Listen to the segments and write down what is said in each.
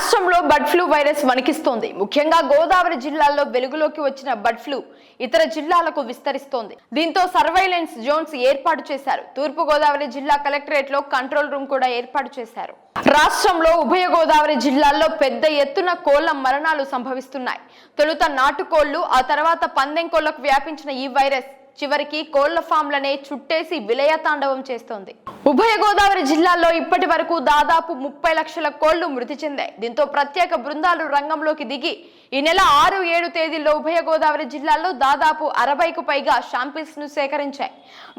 రాష్ట్రంలో bird flu virus వణికిస్తోంది. ముఖ్యంగా గోదావరి జిల్లాల్లో వెలుగులోకి వచ్చిన బర్డ్ ఫ్లూ ఇతర జిల్లాలకు విస్తరిస్తోంది. దీంతో సర్వైలెన్స్ జోన్స్ ఏర్పాటు చేశారు. తూర్పు గోదావరి జిల్లా కలెక్టరేట్లో కంట్రోల్ రూమ్ కూడా ఏర్పాటు చేశారు. రాష్ట్రంలో ఉభయ గోదావరి జిల్లాల్లో పెద్ద ఎత్తున కోళ్ళ మరణాలు సంభవిస్తున్నాయి. తొలుత నాటుకోళ్ళు ఆ తర్వాత పందెం కోళ్ళకు వ్యాపించిన ఈ వైరస్ చివరికి కోళ్ళ ఫామ్లనే చుట్టేసి విలయతాండవం చేస్తోంది. ఉభయ గోదావరి జిల్లాల్లో ఇప్పటి వరకు దాదాపు ముప్పై లక్షల కోళ్ళు మృతి చెందాయి. దీంతో ప్రత్యేక బృందాలు రంగంలోకి దిగి ఈ నెల ఆరు ఏడు తేదీల్లో ఉభయ గోదావరి జిల్లాల్లో దాదాపు అరవైకు పైగా శాంపిల్స్ను సేకరించాయి.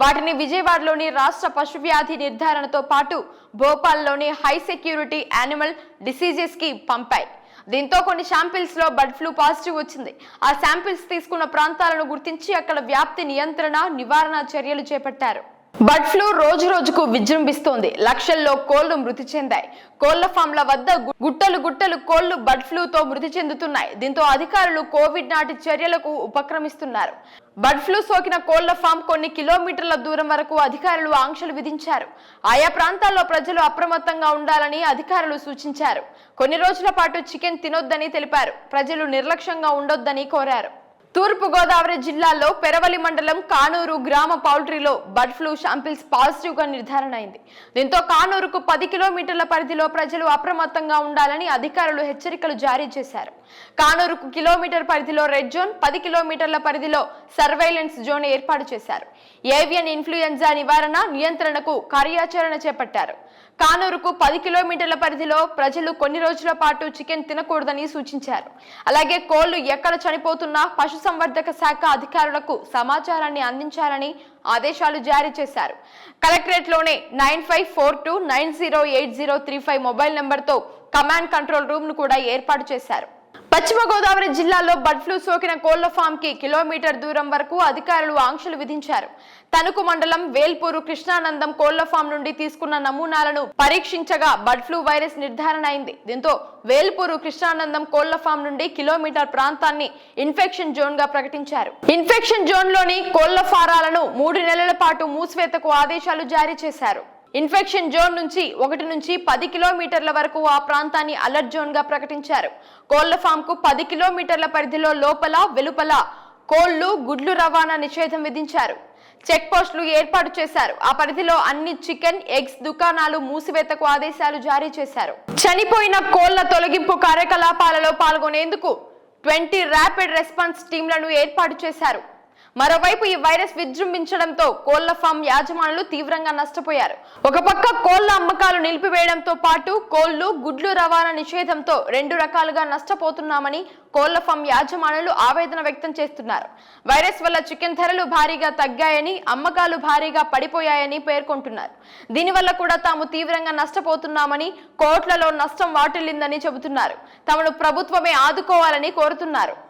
వాటిని విజయవాడలోని రాష్ట్ర పశు వ్యాధి నిర్ధారణతో పాటు భోపాల్లోని హై సెక్యూరిటీ యానిమల్ డిసీజెస్కి పంపాయి. దీంతో కొన్ని శాంపిల్స్లో బర్డ్ ఫ్లూ పాజిటివ్ వచ్చింది. ఆ శాంపిల్స్ తీసుకున్న ప్రాంతాలను గుర్తించి అక్కడ వ్యాప్తి నియంత్రణ నివారణ చర్యలు చేపట్టారు. బర్డ్ ఫ్లూ రోజు రోజుకు విజృంభిస్తోంది. లక్షల్లో కోళ్ళు మృతి చెందాయి. కోళ్ళ ఫామ్ల వద్ద గుట్టలు గుట్టలు కోళ్ళు బర్డ్ ఫ్లూతో మృతి చెందుతున్నాయి. దీంతో అధికారులు కోవిడ్ నాటి చర్యలకు ఉపక్రమిస్తున్నారు. బర్డ్ ఫ్లూ సోకిన కోళ్ళ ఫామ్ కొన్ని కిలోమీటర్ల దూరం వరకు అధికారులు ఆంక్షలు విధించారు. ఆయా ప్రాంతాల్లో ప్రజలు అప్రమత్తంగా ఉండాలని అధికారులు సూచించారు. కొన్ని రోజుల పాటు చికెన్ తినొద్దని తెలిపారు. ప్రజలు నిర్లక్ష్యంగా ఉండొద్దని కోరారు. తూర్పుగోదావరి జిల్లాలో పెరవలి మండలం కానూరు గ్రామ పౌల్ట్రీలో బర్డ్ ఫ్లూ శాంపిల్స్ పాజిటివ్గా నిర్ధారణ అయింది. దీంతో కానూరుకు పది కిలోమీటర్ల పరిధిలో ప్రజలు అప్రమత్తంగా ఉండాలని అధికారులు హెచ్చరికలు జారీ చేశారు. కానూరుకు కిలోమీటర్ పరిధిలో రెడ్ జోన్ పది కిలోమీటర్ల పరిధిలో సర్వైలెన్స్ జోన్ ఏర్పాటు చేశారు. ఏవియన్ ఇన్ఫ్లుయెంజా నివారణ నియంత్రణకు కార్యాచరణ చేపట్టారు. కానూరుకు పది కిలోమీటర్ల పరిధిలో ప్రజలు కొన్ని రోజుల పాటు చికెన్ తినకూడదని సూచించారు. అలాగే కోళ్ళు ఎక్కడ చనిపోతున్నా పశుసంవర్ధక శాఖ అధికారులకు సమాచారాన్ని అందించాలని ఆదేశాలు జారీ చేశారు. కలెక్టరేట్లోనే nine five four two nine zero eight zero three five mobile నెంబర్తో కమాండ్ కంట్రోల్ రూమ్ను కూడా ఏర్పాటు చేశారు. పశ్చిమ గోదావరి జిల్లాలో బర్డ్ ఫ్లూ సోకిన కోళ్ళ ఫామ్కి కిలోమీటర్ దూరం వరకు అధికారులు ఆంక్షలు విధించారు. తణుకు మండలం వేల్పూరు కృష్ణానందం కోళ్ళ ఫామ్ నుండి తీసుకున్న నమూనాలను పరీక్షించగా బర్డ్ ఫ్లూ వైరస్ నిర్ధారణ అయింది. దీంతో వేల్పూరు కృష్ణానందం కోళ్ళ ఫామ్ నుండి కిలోమీటర్ ప్రాంతాన్ని ఇన్ఫెక్షన్ జోన్గా ప్రకటించారు. ఇన్ఫెక్షన్ జోన్లోని కోళ్ళ ఫారాలను మూడు నెలల పాటు మూసివేతకు ఆదేశాలు జారీ చేశారు. ఇన్ఫెక్షన్ జోన్ నుంచి ఒకటి నుంచి పది కిలోమీటర్ల వరకు ఆ ప్రాంతాన్ని అలర్ట్ జోన్గా ప్రకటించారు. కోళ్ళ ఫామ్కు పది కిలోమీటర్ల పరిధిలో లోపల వెలుపల కోళ్ళు గుడ్లు రవాణా నిషేధం విధించారు. చెక్ పోస్టులు ఏర్పాటు చేశారు. ఆ పరిధిలో అన్ని చికెన్ ఎగ్స్ దుకాణాలు మూసివేతకు ఆదేశాలు జారీ చేశారు. చనిపోయిన కోళ్ళ తొలగింపు కార్యకలాపాలలో పాల్గొనేందుకు ట్వంటీ ర్యాపిడ్ రెస్పాన్స్ టీంలను ఏర్పాటు చేశారు. మరోవైపు ఈ వైరస్ విజృంభించడంతో కోళ్ళ ఫామ్ యాజమానులు తీవ్రంగా నష్టపోయారు. ఒక పక్క కోళ్ళ అమ్మకాలు నిలిపివేయడంతో పాటు కోళ్ళు గుడ్లు రవాణా నిషేధంతో రెండు రకాలుగా నష్టపోతున్నామని కోళ్ళ ఫామ్ యాజమానులు ఆవేదన వ్యక్తం చేస్తున్నారు. వైరస్ వల్ల చికెన్ ధరలు భారీగా తగ్గాయని అమ్మకాలు భారీగా పడిపోయాయని పేర్కొంటున్నారు. దీనివల్ల కూడా తాము తీవ్రంగా నష్టపోతున్నామని కోట్లలో నష్టం వాటిల్లిందని చెబుతున్నారు. తమను ప్రభుత్వమే ఆదుకోవాలని కోరుతున్నారు.